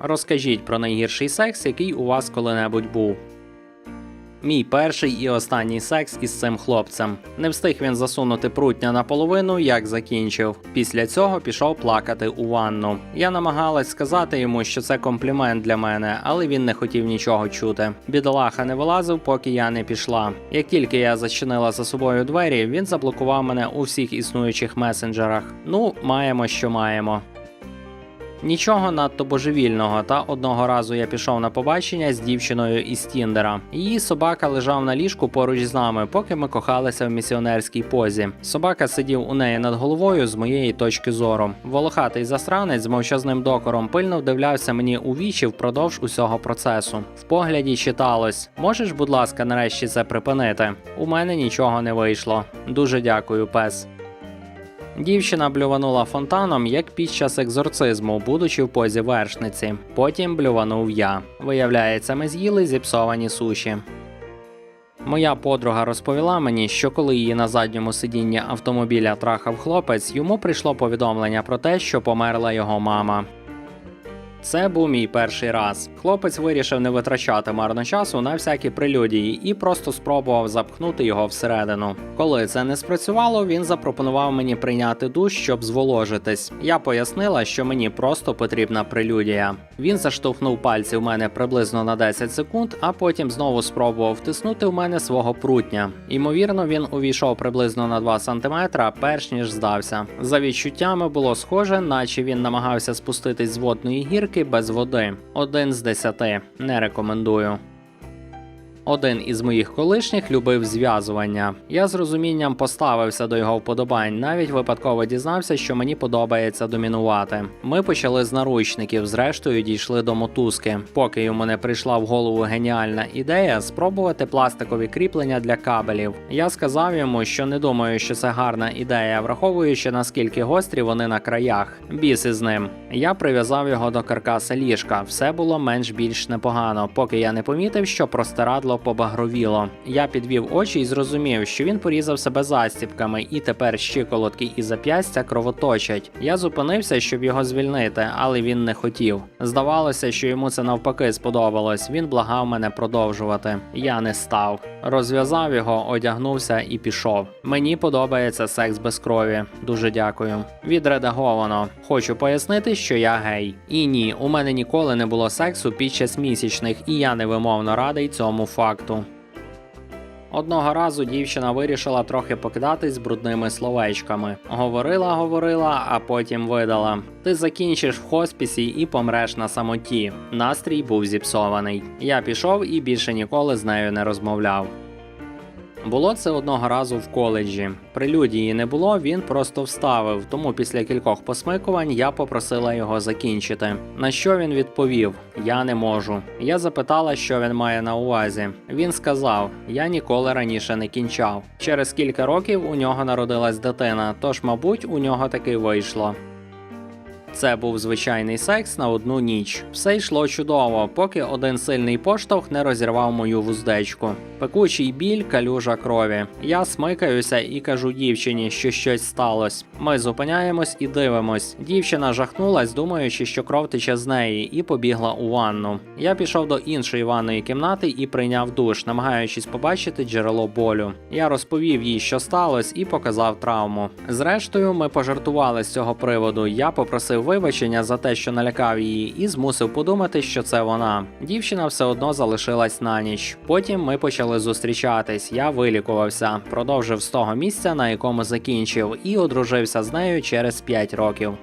Розкажіть про найгірший секс, який у вас коли-небудь був. Мій перший і останній секс із цим хлопцем. Не встиг він засунути прутня наполовину, як закінчив. Після цього пішов плакати у ванну. Я намагалась сказати йому, що це комплімент для мене, але він не хотів нічого чути. Бідолаха не вилазив, поки я не пішла. Як тільки я зачинила за собою двері, він заблокував мене у всіх існуючих месенджерах. Ну, маємо, що маємо. Нічого надто божевільного, та одного разу я пішов на побачення з дівчиною із Тіндера. Її собака лежав на ліжку поруч з нами, поки ми кохалися в місіонерській позі. Собака сидів у неї над головою з моєї точки зору. Волохатий засранець з мовчазним докором пильно вдивлявся мені у вічі впродовж усього процесу. В погляді читалось: можеш, будь ласка, нарешті це припинити? У мене нічого не вийшло. Дуже дякую, пес. Дівчина блюванула фонтаном, як під час екзорцизму, будучи в позі вершниці. Потім блюванув я. Виявляється, ми з'їли зіпсовані суші. Моя подруга розповіла мені, що коли її на задньому сидінні автомобіля трахав хлопець, йому прийшло повідомлення про те, що померла його мама. Це був мій перший раз. Хлопець вирішив не витрачати марно часу на всякі прелюдії і просто спробував запхнути його всередину. Коли це не спрацювало, він запропонував мені прийняти душ, щоб зволожитись. Я пояснила, що мені просто потрібна прелюдія. Він заштовхнув пальці в мене приблизно на 10 секунд, а потім знову спробував втиснути в мене свого прутня. Ймовірно, він увійшов приблизно на 2 см, перш ніж здався. За відчуттями було схоже, наче він намагався спуститись з водної гірки без води. Один з десяти. Не рекомендую. Один із моїх колишніх любив зв'язування. Я з розумінням поставився до його вподобань, навіть випадково дізнався, що мені подобається домінувати. Ми почали з наручників, зрештою дійшли до мотузки. Поки йому не прийшла в голову геніальна ідея спробувати пластикові кріплення для кабелів. Я сказав йому, що не думаю, що це гарна ідея, враховуючи наскільки гострі вони на краях. Біс із ним. Я прив'язав його до каркаса ліжка. Все було менш-більш непогано, поки я не помітив, що простирадло побагровіло. Я підвів очі і зрозумів, що він порізав себе застіпками, і тепер щиколотки і зап'ястя кровоточать. Я зупинився, щоб його звільнити, але він не хотів. Здавалося, що йому це навпаки сподобалось. Він благав мене продовжувати. Я не став. Розв'язав його, одягнувся і пішов. Мені подобається секс без крові. Дуже дякую. Відредаговано. Хочу пояснити, що я гей. І ні, у мене ніколи не було сексу під час місячних, і я невимовно радий цьому факту. Одного разу дівчина вирішила трохи покидатись з брудними словечками. Говорила, говорила, а потім видала: Ти закінчиш в хоспісі і помреш на самоті. Настрій був зіпсований. Я пішов і більше ніколи з нею не розмовляв. Було це одного разу в коледжі. Прелюдії не було, він просто вставив, тому після кількох посмикувань я попросила його закінчити. На що він відповів: Я не можу. Я запитала, що він має на увазі. Він сказав: Я ніколи раніше не кінчав. Через кілька років у нього народилась дитина, тож, мабуть, у нього таки вийшло. Це був звичайний секс на одну ніч. Все йшло чудово, поки один сильний поштовх не розірвав мою вуздечку. Пекучий біль, калюжа крові. Я смикаюся і кажу дівчині, що щось сталося. Ми зупиняємось і дивимось. Дівчина жахнулась, думаючи, що кров тече з неї, і побігла у ванну. Я пішов до іншої ванної кімнати і прийняв душ, намагаючись побачити джерело болю. Я розповів їй, що сталося, і показав травму. Зрештою, ми пожартували з цього приводу. Я попросив вибачення за те, що налякав її, і змусив подумати, що це вона. Дівчина все одно залишилась на ніч. Потім ми почали зустрічатись. Я вилікувався, продовжив з того місця, на якому закінчив, і одружився з нею через 5 років.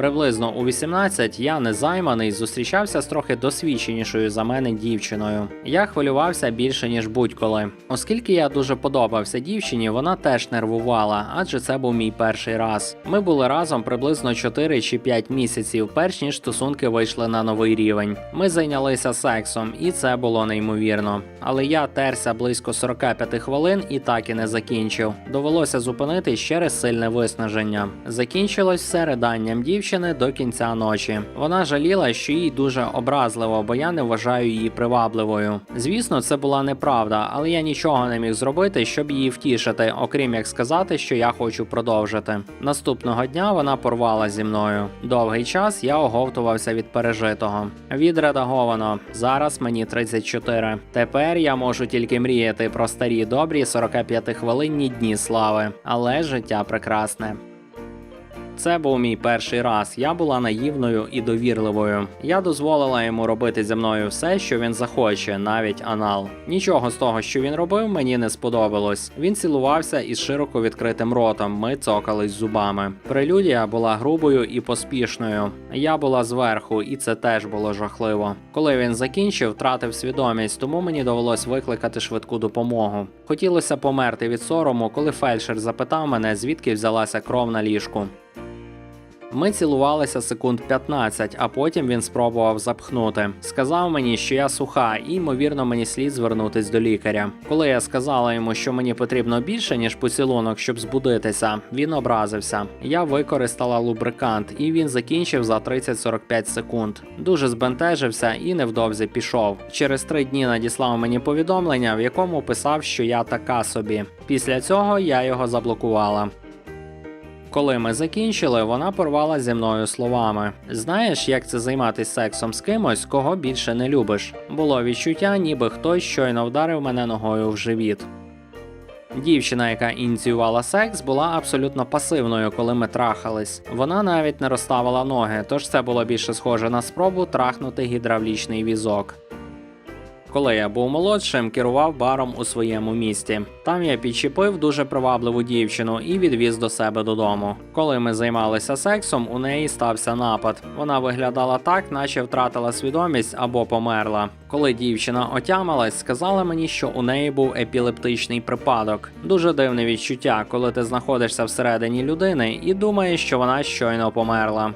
Приблизно у 18 я незайманий зустрічався з трохи досвідченішою за мене дівчиною. Я хвилювався більше ніж будь-коли. Оскільки я дуже подобався дівчині, вона теж нервувала, адже це був мій перший раз. Ми були разом приблизно 4 чи 5 місяців, перш ніж стосунки вийшли на новий рівень. Ми зайнялися сексом, і це було неймовірно. Але я терся близько 45 хвилин і так і не закінчив. Довелося зупинитись через сильне виснаження. Закінчилось все риданням дівчини дівчини до кінця ночі. Вона жаліла, що їй дуже образливо, бо я не вважаю її привабливою. Звісно, це була неправда, але я нічого не міг зробити, щоб її втішити, окрім як сказати, що я хочу продовжити. Наступного дня вона порвала зі мною. Довгий час я оговтувався від пережитого. Відредаговано. Зараз мені 34. Тепер я можу тільки мріяти про старі добрі 45-хвилинні дні слави, але життя прекрасне. Це був мій перший раз. Я була наївною і довірливою. Я дозволила йому робити зі мною все, що він захоче, навіть анал. Нічого з того, що він робив, мені не сподобалось. Він цілувався із широко відкритим ротом. Ми цокались зубами. Прелюдія була грубою і поспішною. Я була зверху, і це теж було жахливо. Коли він закінчив, втратив свідомість, тому мені довелось викликати швидку допомогу. Хотілося померти від сорому, коли фельдшер запитав мене, звідки взялася кров на ліжку. Ми цілувалися секунд 15, а потім він спробував запхнути. Сказав мені, що я суха, і ймовірно мені слід звернутись до лікаря. Коли я сказала йому, що мені потрібно більше ніж поцілунок, щоб збудитися, він образився. Я використала лубрикант, і він закінчив за 30-45 секунд. Дуже збентежився і невдовзі пішов. Через три дні надіслав мені повідомлення, в якому писав, що я така собі. Після цього я його заблокувала. Коли ми закінчили, вона порвала зі мною словами: Знаєш, як це займатися сексом з кимось, кого більше не любиш? Було відчуття, ніби хтось щойно вдарив мене ногою в живіт. Дівчина, яка ініціювала секс, була абсолютно пасивною, коли ми трахались. Вона навіть не розставила ноги, тож це було більше схоже на спробу трахнути гідравлічний візок. Коли я був молодшим, керував баром у своєму місті. Там я підчепив дуже привабливу дівчину і відвіз до себе додому. Коли ми займалися сексом, у неї стався напад. Вона виглядала так, наче втратила свідомість або померла. Коли дівчина отямилась, сказала мені, що у неї був епілептичний припадок. Дуже дивне відчуття, коли ти знаходишся всередині людини і думаєш, що вона щойно померла.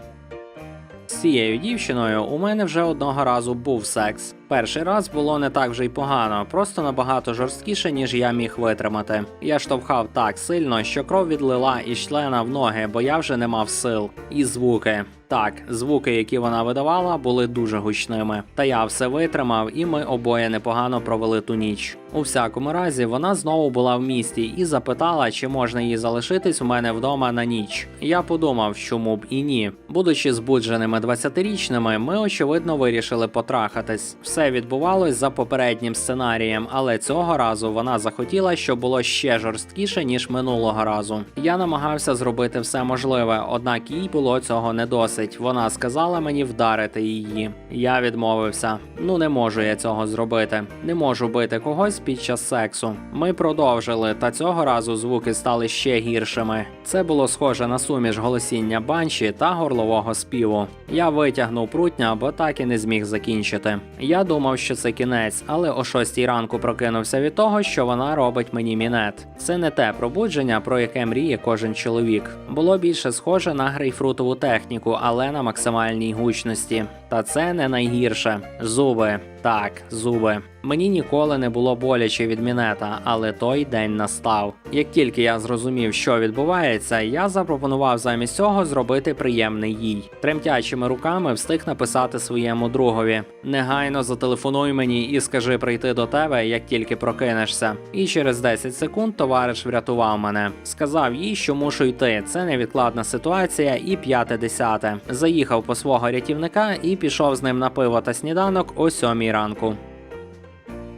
Цією дівчиною у мене вже одного разу був секс. Перший раз було не так вже й погано, просто набагато жорсткіше, ніж я міг витримати. Я штовхав так сильно, що кров відлила із члена в ноги, бо я вже не мав сил. І звуки. Так, звуки, які вона видавала, були дуже гучними. Та я все витримав, і ми обоє непогано провели ту ніч. У всякому разі, вона знову була в місті і запитала, чи можна їй залишитись у мене вдома на ніч. Я подумав, чому б і ні. Будучи збудженими 20-річними, ми очевидно вирішили потрахатись. Все відбувалось за попереднім сценарієм, але цього разу вона захотіла, щоб було ще жорсткіше ніж минулого разу. Я намагався зробити все можливе, однак їй було цього не досить. Вона сказала мені вдарити її. Я відмовився. Ну не можу я цього зробити. Не можу бити когось під час сексу. Ми продовжили, та цього разу звуки стали ще гіршими. Це було схоже на суміш голосіння банші та горлового співу. Я витягнув прутня, бо так і не зміг закінчити. Я думав, що це кінець, але о 6 ранку прокинувся від того, що вона робить мені мінет. Це не те пробудження, про яке мріє кожен чоловік. Було більше схоже на грейпфрутову техніку, але на максимальній гучності. Та це не найгірше. Зуби. Так, зуби. Мені ніколи не було боляче від мінета, але той день настав. Як тільки я зрозумів, що відбувається, я запропонував замість цього зробити приємний їй. Тремтячими руками встиг написати своєму другові: негайно зателефонуй мені і скажи прийти до тебе, як тільки прокинешся. І через 10 секунд товариш врятував мене. Сказав їй, що мушу йти. Це невідкладна ситуація, і п'яте десяте. Заїхав по свого рятівника і пішов з ним на пиво та сніданок о сьомій ранку.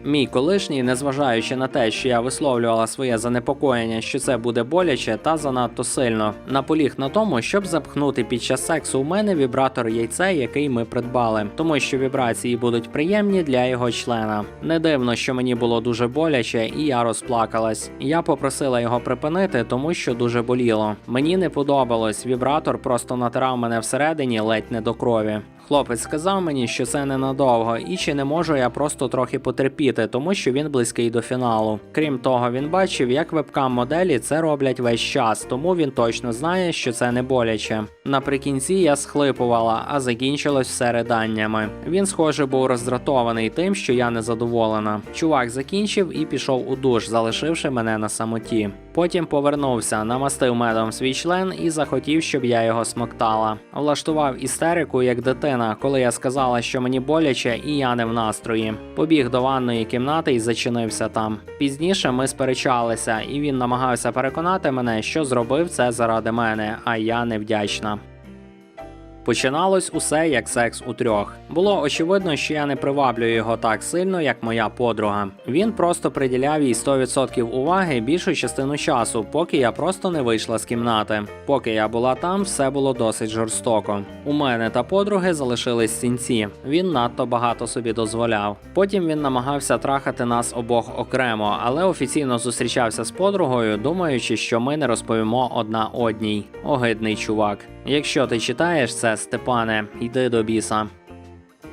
Мій колишній, незважаючи на те, що я висловлювала своє занепокоєння, що це буде боляче та занадто сильно, наполіг на тому, щоб запхнути під час сексу у мене вібратор яйце, який ми придбали, тому що вібрації будуть приємні для його члена. Не дивно, що мені було дуже боляче, і я розплакалась. Я попросила його припинити, тому що дуже боліло. Мені не подобалось. Вібратор просто натирав мене всередині ледь не до крові. Хлопець сказав мені, що це ненадовго, і чи не можу я просто трохи потерпіти, тому що він близький до фіналу. Крім того, він бачив, як вебкам моделі це роблять весь час, тому він точно знає, що це не боляче. Наприкінці я схлипувала, а закінчилось все риданнями. Він, схоже, був роздратований тим, що я незадоволена. Чувак закінчив і пішов у душ, залишивши мене на самоті. Потім повернувся, намастив медом свій член і захотів, щоб я його смоктала. Влаштував істерику як дитина, коли я сказала, що мені боляче і я не в настрої. Побіг до ванної кімнати і зачинився там. Пізніше ми сперечалися, і він намагався переконати мене, що зробив це заради мене, а я невдячна. Починалось усе як секс у трьох. Було очевидно, що я не приваблюю його так сильно, як моя подруга. Він просто приділяв їй 100% уваги більшу частину часу, поки я просто не вийшла з кімнати. Поки я була там, все було досить жорстоко. У мене та подруги залишились сінці. Він надто багато собі дозволяв. Потім він намагався трахати нас обох окремо, але офіційно зустрічався з подругою, думаючи, що ми не розповімо одна одній. Огидний чувак. Якщо ти читаєш це, Степане, йди до біса.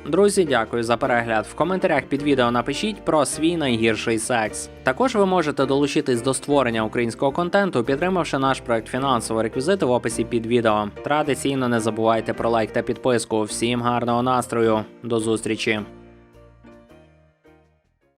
Друзі, дякую за перегляд. В коментарях під відео напишіть про свій найгірший секс. Також ви можете долучитись до створення українського контенту, підтримавши наш проект фінансово реквізити в описі під відео. Традиційно не забувайте про лайк та підписку. Всім гарного настрою, до зустрічі!